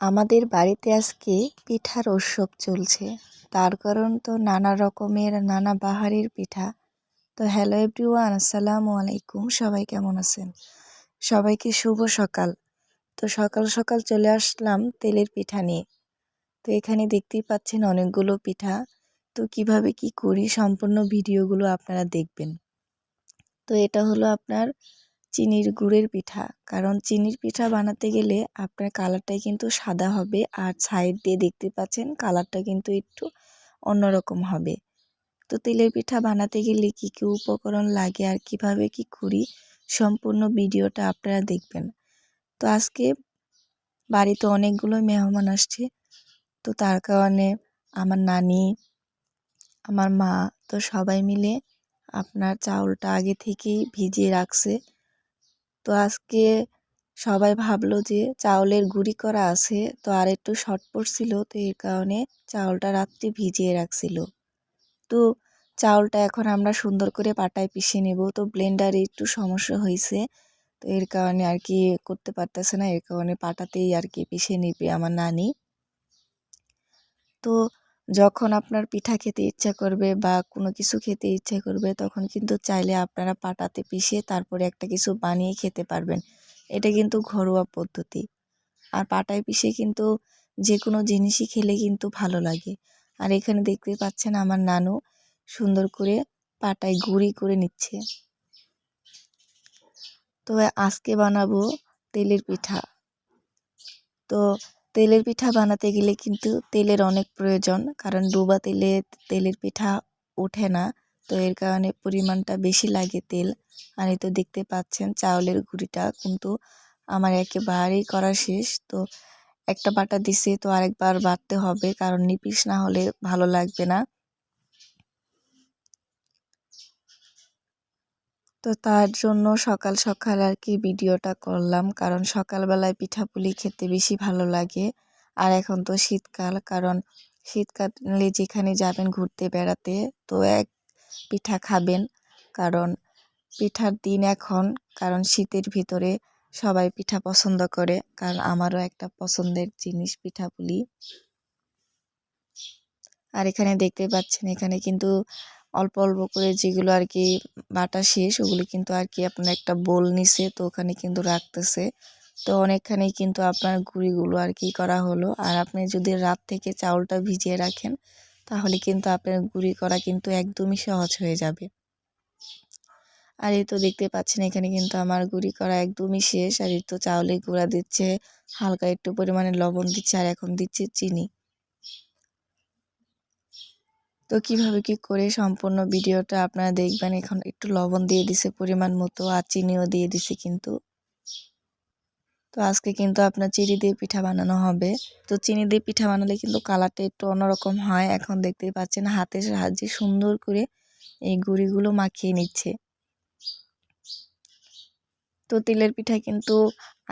আমাদের বাড়িতে আজকে পিঠার উৎসব চলছে। তার কারণ তো নানা রকমের, নানা বাহারের পিঠা। তো হ্যালো এভরিওয়ান আসসালামু আলাইকুম। সবাই কেমন আছেন? সবাইকে শুভ সকাল। তো সকাল সকাল চলে আসলাম তেলের পিঠা নিয়ে। তো এখানে দেখতেই পাচ্ছেন অনেকগুলো পিঠা। তো কীভাবে কি করি সম্পূর্ণ ভিডিওগুলো আপনারা দেখবেন। তো এটা হলো আপনার চিনির গুড়ের পিঠা। কারণ চিনির পিঠা বানাতে গেলে আপনার কালারটাই কিন্তু সাদা হবে আর সাইড দিয়ে দেখতে পাচ্ছেন কালারটা কিন্তু একটু অন্যরকম হবে। তো তেলের পিঠা বানাতে গেলে কী কী উপকরণ লাগে আর কীভাবে কি করি সম্পূর্ণ ভিডিওটা আপনারা দেখবেন। তো আজকে বাড়িতে অনেকগুলো মেহমান আসছে। তো তার কারণে আমার নানি, আমার মা তো সবাই মিলে আপনার চাউলটা আগে থেকেই ভিজিয়ে রাখছে। তো আজকে সবাই ভাবলো যে চাউলের গুঁড়ি করা আছে, তো আর একটু শর্ট পড়ছিল, তো এর কারণে চাউলটা রাত্রে ভিজিয়ে রাখছিল। তো চাউলটা এখন আমরা সুন্দর করে পাটায় পিষে নেব, তো ব্লেন্ডারে একটু সমস্যা হয়েছে, তো এর কারণে আর কি করতে পারতেছে না, এর কারণে পাটাতেই আর কি পিষে নিবে আমার নানি। তো যখন আপনার পিঠা খেতে ইচ্ছা করবে বা কোনো কিছু খেতে ইচ্ছা করবে, তখন কিন্তু চাইলে আপনারা পাটাতে পিষে তারপরে একটা কিছু বানিয়ে খেতে পারবেন। এটা কিন্তু ঘরোয়া পদ্ধতি। আর পাটায় পিষে কিন্তু যে কোনো জিনিসই খেলে কিন্তু ভালো লাগে। আর এখানে দেখতে পাচ্ছেন আমার নানু সুন্দর করে পাটায় গুঁড়ি করে নিচ্ছে। তো আজকে বানাবো তেলের পিঠা। তো তেলের পিঠা বানাতে গেলে কিন্তু তেলের অনেক প্রয়োজন। কারণ ডুবা তেলে তেলের পিঠা ওঠে না। তো এর কারণে পরিমাণটা বেশি লাগে তেল। আর তো দেখতে পাচ্ছেন চাউলের গুঁড়িটা কিন্তু আমার একেবারেই করা শেষ। তো একটা বাটা দিছে তো আরেকবার বাটতে হবে। কারণ নিপিস না হলে ভালো লাগবে না। তো তার জন্য সকাল সকাল আর কি ভিডিওটা করলাম। কারণ সকালবেলায় পিঠাপুলি খেতে বেশি ভালো লাগে। আর এখন তো শীতকাল, কারণ শীতকালে যেখানে যাবেন ঘুরতে বেড়াতে, তো এক পিঠা খাবেন। কারণ পিঠার দিন এখন, কারণ শীতের ভিতরে সবাই পিঠা পছন্দ করে। কারণ আমারও একটা পছন্দের জিনিস পিঠাপুলি। আর এখানে দেখতে পাচ্ছেন, এখানে কিন্তু অল্প অল্প করে যেগুলো আর কি বাটা শেষ, ওগুলো কিন্তু আর কি আপনার একটা বোল নিছে, তো ওখানে কিন্তু রাখতেছে। তো অনেকখানি কিন্তু আপনার গুঁড়িগুলো আর কি করা হলো। আর আপনি যদি রাত থেকে চাউলটা ভিজিয়ে রাখেন, তাহলে কিন্তু আপনার গুঁড়ি করা কিন্তু একদমই সহজ হয়ে যাবে। আর এই তো দেখতে পাচ্ছেন, এখানে কিন্তু আমার গুঁড়ি করা একদমই শেষ। আর এই তো চাউলে গুঁড়া দিচ্ছে, হালকা একটু পরিমাণে লবণ দিচ্ছে, আর এখন দিচ্ছে চিনি। তো কীভাবে কি করে সম্পূর্ণ ভিডিওটা আপনারা দেখবেন? এখন একটু লবণ দিয়ে দিছে, পরিমাণ মতো, আর চিনিও দিয়ে দিছে কিন্তু। তো আজকে কিন্তু আপনার চিনি দিয়ে পিঠা বানানো হবে। তো চিনি দিয়ে পিঠা বানালে কিন্তু কালারটা একটু অন্যরকম হয়। এখন দেখতেই পাচ্ছেন হাতের সাহায্যে সুন্দর করে এই গুঁড়িগুলো মাখিয়ে নিচ্ছে। তো তেলের পিঠা কিন্তু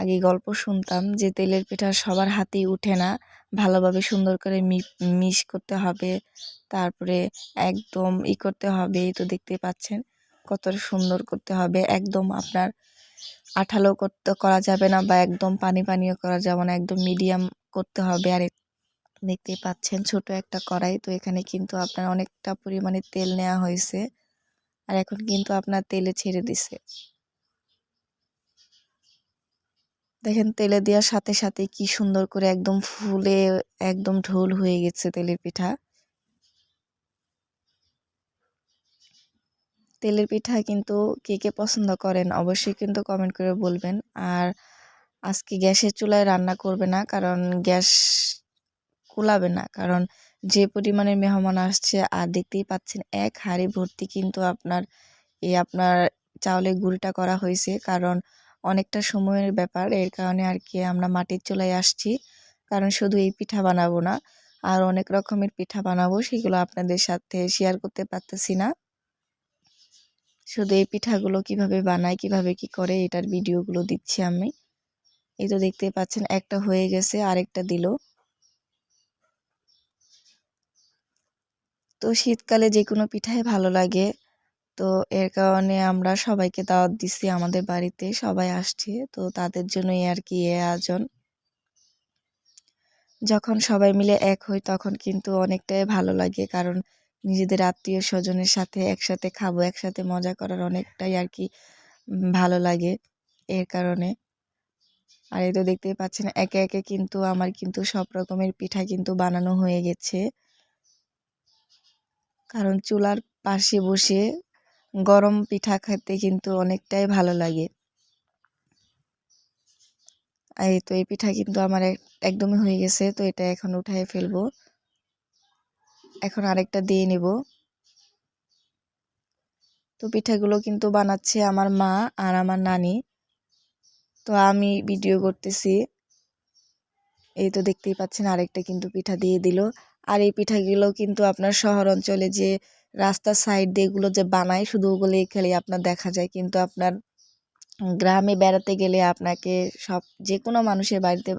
আগে গল্প শুনতাম যে তেলের পিঠা সবার হাতেই উঠে না। ভালোভাবে সুন্দর করে মিশ করতে হবে। তারপরে একদম ই করতে হবে তো দেখতে পাচ্ছেন কতটা সুন্দর করতে হবে। একদম আপনার আঠালো করতে, করা যাবে না বা একদম পানি পানিও করা যাবে না, একদম মিডিয়াম করতে হবে। আর দেখতে পাচ্ছেন ছোট একটা কড়াই, তো এখানে কিন্তু আপনার অনেকটা পরিমাণে তেল নেওয়া হয়েছে। আর এখন কিন্তু আপনার তেলে ছেড়ে দিছে। দেখেন তেলে দেওয়ার সাথে সাথে কি সুন্দর করে একদম ফুলে একদম ঢোল হয়ে গেছে তেলের পিঠা। তেলের পিঠা কিন্তু কে কে পছন্দ করেন অবশ্যই কিন্তু কমেন্ট করে বলবেন। আর আজকে গ্যাসের চুলায় রান্না করবে না কারণ গ্যাস কুলাবে না কারণ যে পরিমাণের মেহমান আসছে আর দেখতেই পাচ্ছেন এক হাঁড়ি ভর্তি কিন্তু আপনার এই আপনার চাউলের গুঁড়িটা করা হয়েছে কারণ অনেকটা সময়ের ব্যাপার। এর কারণে আর কি আমরা মাটির চুলায় আসছি। কারণ শুধু এই পিঠা বানাবো না, আর অনেক রকমের পিঠা বানাবো, সেগুলো আপনাদের সাথে শেয়ার করতে পারতেছি না। শুধু এই পিঠাগুলো কীভাবে বানায়, কীভাবে কি করে, এটার ভিডিওগুলো দিচ্ছি আমি। এই তো দেখতে পাচ্ছেন, একটা হয়ে গেছে, আরেকটা দিল। তো শীতকালে যে কোনো পিঠাই ভালো লাগে। তো এর কারণে আমরা সবাইকে দাওয়াত দিচ্ছি আমাদের বাড়িতে সবাই আসছে। তো তাদের জন্যই আর কি এ আয়োজন। যখন সবাই মিলে এক হই তখন কিন্তু অনেকটাই ভালো লাগে, কারণ নিজেদের আত্মীয় স্বজনের সাথে একসাথে খাব, একসাথে মজা করার অনেকটাই আর কি ভালো লাগে এর কারণে। আর এই তো দেখতেই পাচ্ছেন, একে একে কিন্তু আমার কিন্তু সব রকমের পিঠা কিন্তু বানানো হয়ে গেছে। কারণ চুলার পাশে বসে গরম পিঠা খেতে কিন্তু অনেকটাই ভালো লাগে। এই তো এই পিঠা কিন্তু আমার একদমই হয়ে গেছে, তো এটা এখন উঠাই ফেলব। এখন আরেকটা দিয়ে নিব। তো পিঠাগুলো কিন্তু বানাচ্ছে আমার মা আর আমার নানি। তো আমি ভিডিও করতেছি। এই তো দেখতেই পাচ্ছেন আরেকটা কিন্তু পিঠা দিয়ে দিল। আর এই পিঠাগুলো কিন্তু আপনার শহর অঞ্চলে যে রাস্তার সাইড দিয়ে এগুলো যে বানায়, শুধু ওগুলো খেলে আপনার দেখা যায়। কিন্তু আপনার গ্রামে বেড়াতে গেলে আপনাকে সব যে কোনো মানুষের বাড়িতে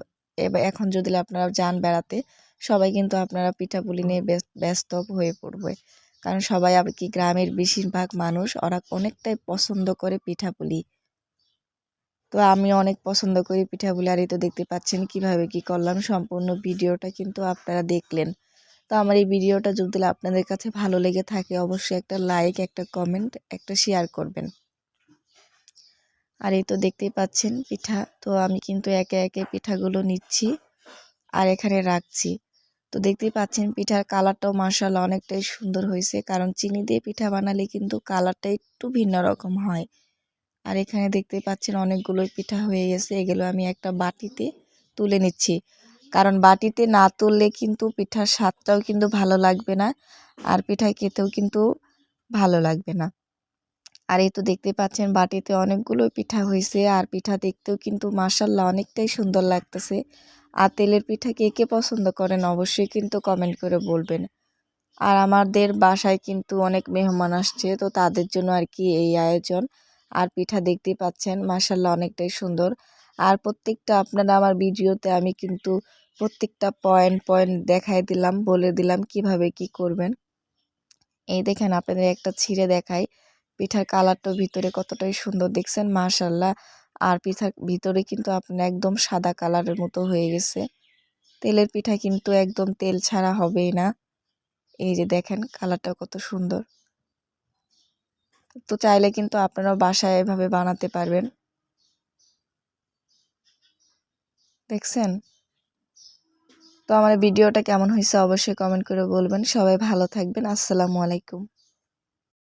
এখন যদি আপনারা যান বেড়াতে, সবাই কিন্তু আপনারা পিঠাপুলি নিয়ে ব্যস্ত হয়ে পড়বে। কারণ সবাই আর কি গ্রামের বেশিরভাগ মানুষ, ওরা অনেকটাই পছন্দ করে পিঠাপুলি। তো আমি অনেক পছন্দ করি পিঠাপুলি, আর এই তো দেখতে পাচ্ছেন কীভাবে কি করলাম। সম্পূর্ণ ভিডিওটা কিন্তু আপনারা দেখলেন। তো আমার এই ভিডিওটা যদি আপনাদের কাছে ভালো লেগে থাকে, অবশ্যই একটা লাইক একটা কমেন্ট একটা শেয়ার করবেন। আর এই তো দেখতেই পাচ্ছেন পিঠা, তো আমি কিন্তু একে একে পিঠাগুলো নিচ্ছি আর এখানে রাখছি। তো দেখতেই পাচ্ছেন পিঠার কালারটাও মার্শাল্লাহ অনেকটাই সুন্দর হয়েছে, কারণ চিনি দিয়ে পিঠা বানালে কিন্তু কালারটা একটু ভিন্ন রকম হয়। আর এখানে দেখতে পাচ্ছেন অনেকগুলোই পিঠা হয়ে গেছে, এগুলো আমি একটা বাটিতে তুলে নিচ্ছি। কারণ বাটিতে না তুললে কিন্তু পিঠার স্বাদটাও কিন্তু ভালো লাগবে না আর পিঠা খেতেও কিন্তু ভালো লাগবে না। আর এই তো দেখতে পাচ্ছেন বাটিতে অনেকগুলো পিঠা হয়েছে আর পিঠা দেখতেও কিন্তু মাসাল্লাহ অনেকটাই সুন্দর লাগতেছে। আর তেলের পিঠা কে কে পছন্দ করেন অবশ্যই কিন্তু কমেন্ট করে বলবেন। আর আমাদের বাসায় কিন্তু অনেক মেহমান আসছে তো তাদের জন্য আর কি এই আয়োজন। আর পিঠা দেখতে পাচ্ছেন মাসাল্লাহ অনেকটাই সুন্দর। আর প্রত্যেকটা আপনারা আমার ভিডিওতে আমি কিন্তু প্রত্যেকটা পয়েন্ট পয়েন্ট দেখাই দিলাম, বলে দিলাম কীভাবে কি করবেন। এই দেখেন আপনাদের একটা ছিঁড়ে দেখাই। পিঠার কালারটা ভিতরে কতটাই সুন্দর দেখছেন মাশাল্লাহ আর পিঠার ভিতরে কিন্তু আপনার একদম সাদা কালারের মতো হয়ে গেছে। তেলের পিঠা কিন্তু একদম তেল ছাড়া হবেই না। এই যে দেখেন কালারটা কত সুন্দর। তো চাইলে কিন্তু আপনারাও বাসায় এভাবে বানাতে পারবেন। দেখছেন? তো আমার ভিডিওটা কেমন হয়েছে অবশ্যই কমেন্ট করে বলবেন। সবাই ভালো থাকবেন। আসসালামু আলাইকুম।